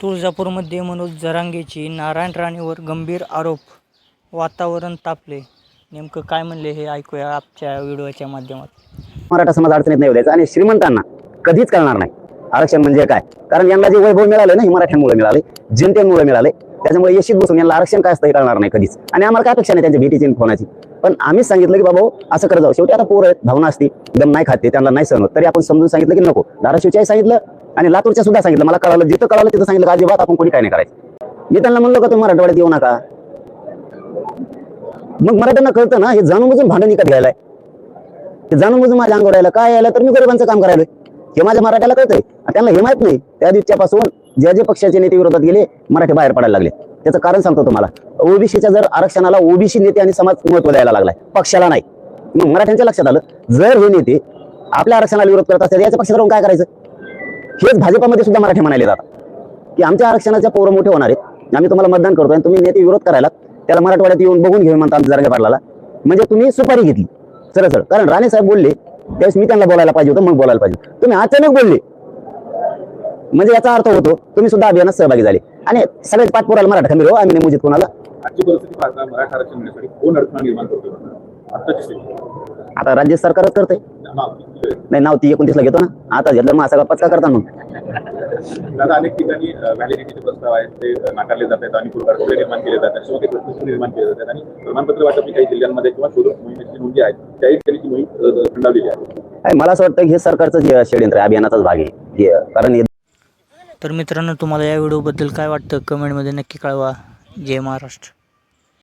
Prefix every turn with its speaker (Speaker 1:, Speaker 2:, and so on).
Speaker 1: तुळजापूरमध्ये मनोज जरांगेची नारायण राणेवर गंभीर आरोप. वातावरण तापले. नेमकं काय म्हणले हे ऐकूया आजच्या व्हिडिओच्या माध्यमात
Speaker 2: मराठा समाज अडचणीत नाही द्यायचा आणि श्रीमंतांना कधीच कळणार नाही. आरक्षण म्हणजे काय? कारण यांना जे वैभव मिळालं ना हे मराठ्यांमुळे मिळाले जनतेमुळे मिळाले त्याच्यामुळे यशीत बसून यांना आरक्षण काय असतं हे कळणार नाही कधीच. आणि आम्हाला काय अपेक्षा नाही त्यांच्या भेटीची फोनाची? पण आम्हीच सांगितलं की बाबा असं करत जाऊ. शेवटी आता पोरं आहेत भावना असते एकदम नाही खाते त्यांना नाही सहन होत. तरी आपण समजून सांगितलं की नको. धाराशिवच्याही सांगितलं आणि लातूरच्या सुद्धा सांगितलं मला कळालं जिथं कळालं तिथं सांगितलं का अजिबात आपण कोणी काय नाही करायचं. मी त्यांना म्हणलो का तुम्ही मराठवाड्यात येऊ नका? मग मराठ्यांना कळतं ना हे जाणून बुजून भांडण विकत घ्यायला ते जाणून बुजून माझ्या अंगावर यायला काय यायला? तर मी गरिबांचं काम करायला हे माझ्या मराठ्याला कळतंय. त्यांना हे माहीत नाही. त्या दिवसापासून ज्या जे पक्षाचे नेते विरोधात गेले मराठी बाहेर पडायला लागले. त्याचं कारण सांगतो तुम्हाला. ओबीसीच्या जर आरक्षणाला ओबीसी नेते आणि समाज महत्त्व द्यायला लागलाय पक्षाला नाही. मग मराठ्यांच्या लक्षात आलं जर हे नेते आपल्या आरक्षणाला विरोध करत असतात याच्या पक्षात राहून काय करायचं? हेच भाजपामध्ये सुद्धा मराठी म्हणाले जातात. की आमच्या आरक्षणाच्या पोरं मोठे होणार आहेत. आम्ही तुम्हाला मतदान करतोय आणि तुम्ही नेते विरोध करायला त्याला मराठवाड्यात येऊन बघून घेऊन म्हणता आमच्या जरंगे पाटलाला. म्हणजे तुम्ही सुपारी घेतली. सरळ सरळ. कारण राणे साहेब बोलले त्यावेळेस मी त्यांना बोलायला पाहिजे होतं मग बोलायला पाहिजे तुम्ही अचानक बोलले. म्हणजे याचा अर्थ होतो तुम्ही सुद्धा अभियानात सहभागी झाले. आणि सगळ्यात पाठपुराला मराठा खंबीर हो आम्ही नाही मुजित कोणाला. आता राज्य सरकारच करते? नाही नाव ती एकोणतीसला घेतो ना. आता घेतलं मग असा पचका करता मग.
Speaker 3: दादा अनेक ठिकाणी व्हॅलिडिटीचे प्रस्ताव आहेत ते अ, नाकारले जात आहेत आणि पुढे निर्माण केले जातात त्याच्यामध्ये प्रश्न निर्माण केले जातात आणि प्रमाणपत्र वाटप काही जिल्ह्यांमध्ये किंवा शोध मोहिमेची नोंदी आहेत त्याही ठिकाणी ती मोहीम अ, थंडावलेली आहे.
Speaker 2: आणि मला असं वाटतं की हे सरकारचं जे षडयंत्र आहे, अभियानाचाच भाग आहे. कारण
Speaker 1: तर मित्रांनो तुम्हाला या व्हिडिओबद्दल काय वाटतं? कमेंटमध्ये नक्की कळवा. जय महाराष्ट्र.